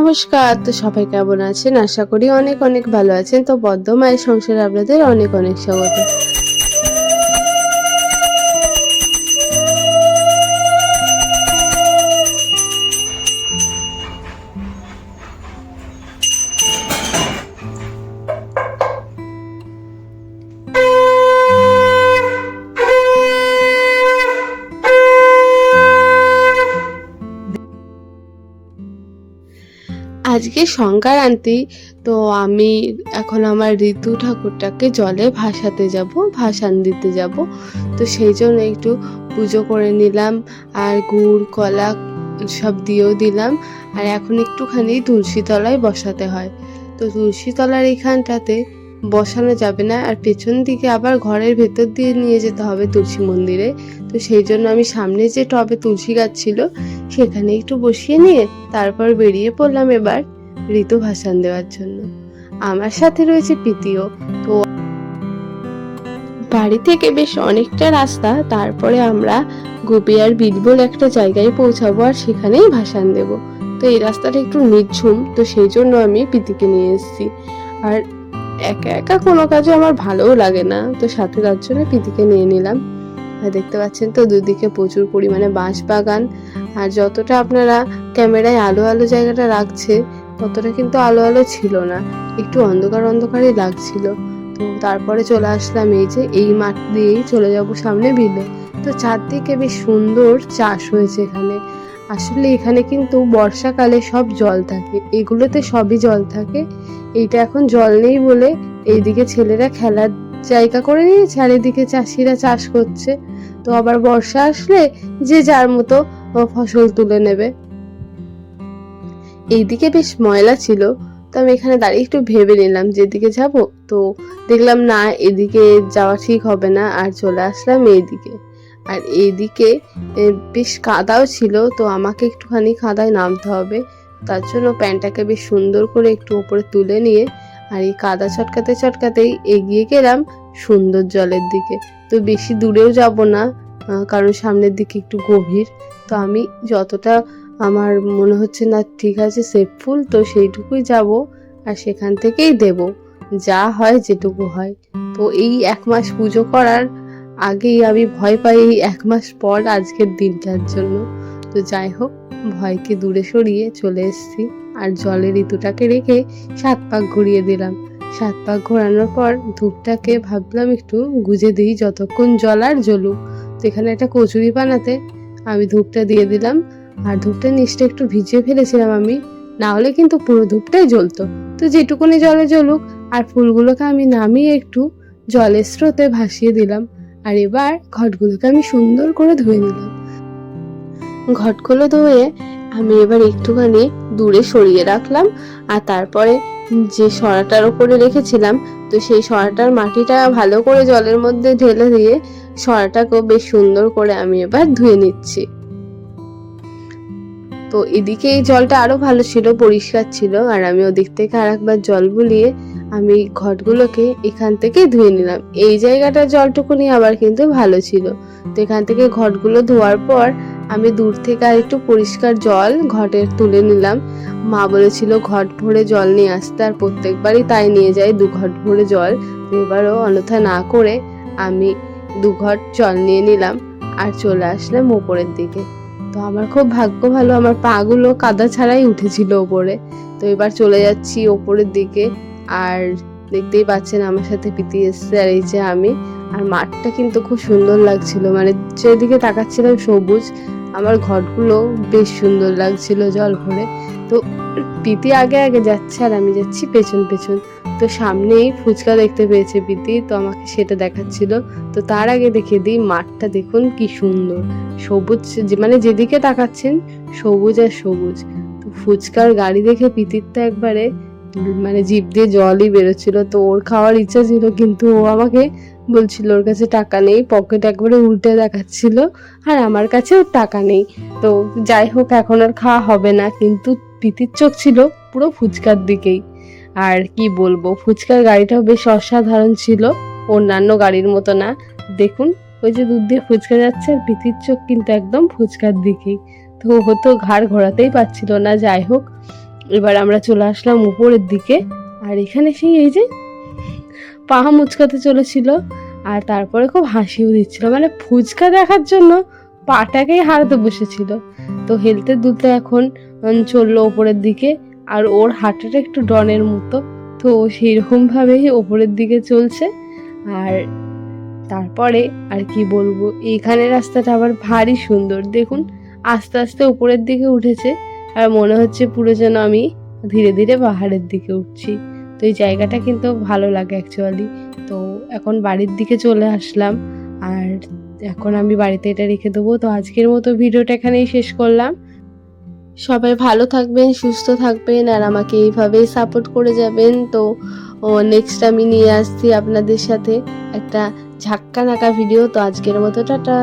নমস্কার, তো সবাই কেমন আছেন? আশা করি অনেক অনেক ভালো আছেন। তো বদ্ধ মায়ের সংসারে আপনাদের অনেক অনেক স্বাগত। আজকে সংক্রান্তি, তো আমি এখন আমার ঋতু ঠাকুরটাকে জলে ভাসাতে যাব, ভাসান দিতে যাব। তো সেই জন্য একটু পুজো করে নিলাম, আর গুড়, কলা সব দিয়েও দিলাম। আর এখন একটুখানি তুলসী তলায় বসাতে হয়। তো তুলসী তলার এখানটাতে বসানো যাবে না। আর পেছন দিকে আবার ঘরের ভেতর দিয়ে নিয়ে যেতে হবে তুলসী মন্দিরে। তো সেই জন্য আমি সামনে যে টবে তুলসী গাছ ছিল, সেখানে একটু বসিয়ে নিয়ে তারপর বেরিয়ে পড়লাম এবার ঋতু ভাসান দেওয়ার জন্য। আমার সাথে রয়েছে প্রীতিও। তো বাড়ি থেকে বেশ অনেকটা রাস্তা, তারপরে আমরা গোপিয়ার বিলবল একটা জায়গায় পৌঁছাবো আর সেখানেই ভাসান দেব। তো এই রাস্তাটা একটু নির্ঝুম তো সেই জন্য আমি প্রীতিকে নিয়ে এসেছি। আর একা একা কোনো কাজে আমার ভালোও লাগে না। তো সাথে তার জন্য প্রীতিকে নিয়ে নিলাম। দেখতে পাচ্ছেন তো দুদিকে প্রচুর পরিমাণে বাঁশ বাগান আর যতটা আপনারা ক্যামেরায় আলো আলো জায়গাটা রাখছে, ততটা কিন্তু আলো আলো ছিল না। একটু অন্ধকার অন্ধকারই লাগছিল। তো তারপরে চলে আসলাম এই যে এই মাঠ দিয়েই চলে যাব সামনে বিলে। তো চারদিকে বেশ সুন্দর চাষ হয়েছে এখানে। আসলে এখানে কিন্তু বর্ষাকালে সব জল থাকে। এগুলোতে সবই জল থাকে। এইটা এখন জল নেই বলে এইদিকে ছেলেরা খেলার জায়গা করে নিয়েছে আর এদিকে চাষিরা চাষ করছে। তো আবার বর্ষা আসলে যে যার মতো ফসল তুলে নেবে। এইদিকে বেশ ময়লা ছিল। তো আমি এখানে দাঁড়িয়ে একটু ভেবে নিলাম যেদিকে যাব। তো দেখলাম না, এদিকে যাওয়া ঠিক হবে না আর চলে আসলাম এইদিকে। আর এইদিকে বেশ কাদাও ছিল, তো আমাকে একটুখানি কাদায় নামতে হবে। তার জন্য প্যান্টটাকে বেশ সুন্দর করে একটু উপরে তুলে নিয়ে আর এই কাদা চটকাতে চটকাতেই এগিয়ে গেলাম সুন্দর জলের দিকে। তো বেশি দূরেও যাব না কারণ সামনের দিকে একটু গভীর। তো আমি যতটা আমার মনে হচ্ছে না ঠিক আছে সেফফুল তো সেইটুকুই যাব আর সেখান থেকেই দেব। যা হয় যেটুকু হয়। তো এই এক মাস পুজো করার আগেই আমি ভয় পাই এই এক মাস পর আজকের দিনটার জন্য। তো যাই হোক, ভয়কে দূরে সরিয়ে চলে এসেছি আর জলের ঋতুটাকে রেখে সাত পাক ঘুরিয়ে দিলাম। সাত পাক ঘোরানোর পর ধূপটাকে ভাবলাম একটু গুজে দিই যতক্ষণ জল আর জ্বলুক। তো এখানে একটা কচুরি বানাতে আমি ধূপটা দিয়ে দিলাম আর ধূপটা নিচটা একটু ভিজিয়ে ফেলেছিলাম আমি। না হলে কিন্তু পুরো ধূপটাই জ্বলতো। তো যেটুকুনি জলে জ্বলুক আর ফুলগুলোকে আমি নামিয়ে একটু জলের স্রোতে ভাসিয়ে দিলাম। আর এবার ঘটগুলোকে আমি সুন্দর করে ধুয়ে নিলাম। ঘটগুলো ধুয়ে আমি এবার একটুখানি দূরে সরিয়ে রাখলাম আর তারপরে যে সরাটার ওপরে রেখেছিলাম, তো সেই সরাটার মাটিটা ভালো করে জলের মধ্যে ঢেলে দিয়ে সরাটাকেও বেশ সুন্দর করে আমি এবার ধুয়ে নিচ্ছি। তো এদিকে এই জলটা আরও ভালো ছিল, পরিষ্কার ছিল, আর আমি ওদিক থেকে আর একবার জল বুলিয়ে আমি ঘটগুলোকে এখান থেকে ধুয়ে নিলাম। এই জায়গাটার জলটুকুনি আবার কিন্তু ভালো ছিল। তো এখান থেকে ঘটগুলো ধোয়ার পর আমি দূর থেকে আর একটু পরিষ্কার জল ঘটের তুলে নিলাম। মা বলেছিল, ঘট ভরে জল নিয়ে আসতে আর প্রত্যেকবারই তাই নিয়ে যাই দু ঘট ভরে জল। এবারও অন্যথা না করে আমি দু ঘট জল নিয়ে নিলাম আর চলে আসলাম ওপরের দিকে। তো আমার খুব ভাগ্য ভালো, আমার পাগুলো কাদা ছাড়াই উঠেছিল ওপরে। তো এবার চলে যাচ্ছি ওপরের দিকে। আর দেখতেই পাচ্ছেন আমার সাথে পিতি এসছে আর এই যে আমি। আর মাঠটা কিন্তু খুব সুন্দর লাগছিল। মানে যেদিকে তাকাচ্ছিলাম সবুজ, আমার ঘরগুলো বেশ সুন্দর লাগছিল জল ভরে। তো পিতি আগে আগে যাচ্ছে আর আমি যাচ্ছি পেছন পেছন। তো সামনেই ফুচকা দেখতে পেয়েছে পিতি তো আমাকে সেটা দেখাচ্ছিল। তো তার আগে দেখে দিই মাঠটা, দেখুন কি সুন্দর। সবুজ মানে যেদিকে তাকাচ্ছেন সবুজ আর সবুজ। তো ফুচকার গাড়ি দেখে পিতির তো একবারে মানে জিভ দিয়ে জলই বেরোচ্ছিল। তো ওর খাওয়ার ইচ্ছা ছিল, কিন্তু ও আমাকে বলছিল ওর কাছে টাকা নেই, পকেট একবারে উল্টে দেখাচ্ছিল, আর আমার কাছেও টাকা নেই। তো যাই হোক, এখন আর খাওয়া হবে না, কিন্তু পিতির চোখ ছিল পুরো ফুচকার দিকেই। আর কি বলব, ফুচকার গাড়িটাও বেশ অসাধারণ ছিল, অন্যান্য গাড়ির মতো না। দেখুন, ওই যে দুধ দিয়ে ফুচকা যাচ্ছে, আর পিতির চোখ কিন্তু একদম ফুচকার দিকেই। তো ও তো ঘাড় ঘোরাতেই পারছিল না, যাই হোক। এবার আমরা চলে আসলাম উপরের দিকে। আর এখানে সেই এই যে পা মুচকাতে চলেছিল, আর তারপরে খুব হাসিও দিচ্ছিল। মানে ফুচকা দেখার জন্য পাটাকেই হারাতে বসেছিল। তো হেলতে দুলতে এখন চলল ওপরের দিকে, আর ওর হাঁটাটা একটু ডনের মতো। তো সেই রকমভাবেই ওপরের দিকে চলছে। আর তারপরে আর কি বলব এইখানে রাস্তাটা আবার ভারী সুন্দর। দেখুন, আস্তে আস্তে উপরের দিকে উঠেছে। আর মনে হচ্ছে পুরো যেন আমি ধীরে ধীরে পাহাড়ের দিকে উঠছি। তো এই জায়গাটা কিন্তু ভালো লাগে অ্যাকচুয়ালি তো এখন বাড়ির দিকে চলে আসলাম আর এখন আমি বাড়িতে এটা রেখে দেবো। তো আজকের মতো ভিডিওটা এখানেই শেষ করলাম। সবাই ভালো থাকবেন, সুস্থ থাকবেন আর আমাকে এইভাবেই সাপোর্ট করে যাবেন। তো নেক্সট আমি নিয়ে আসছি আপনাদের সাথে একটা ঝাক্কা নাকা ভিডিও তো আজকের মতো, টাটা।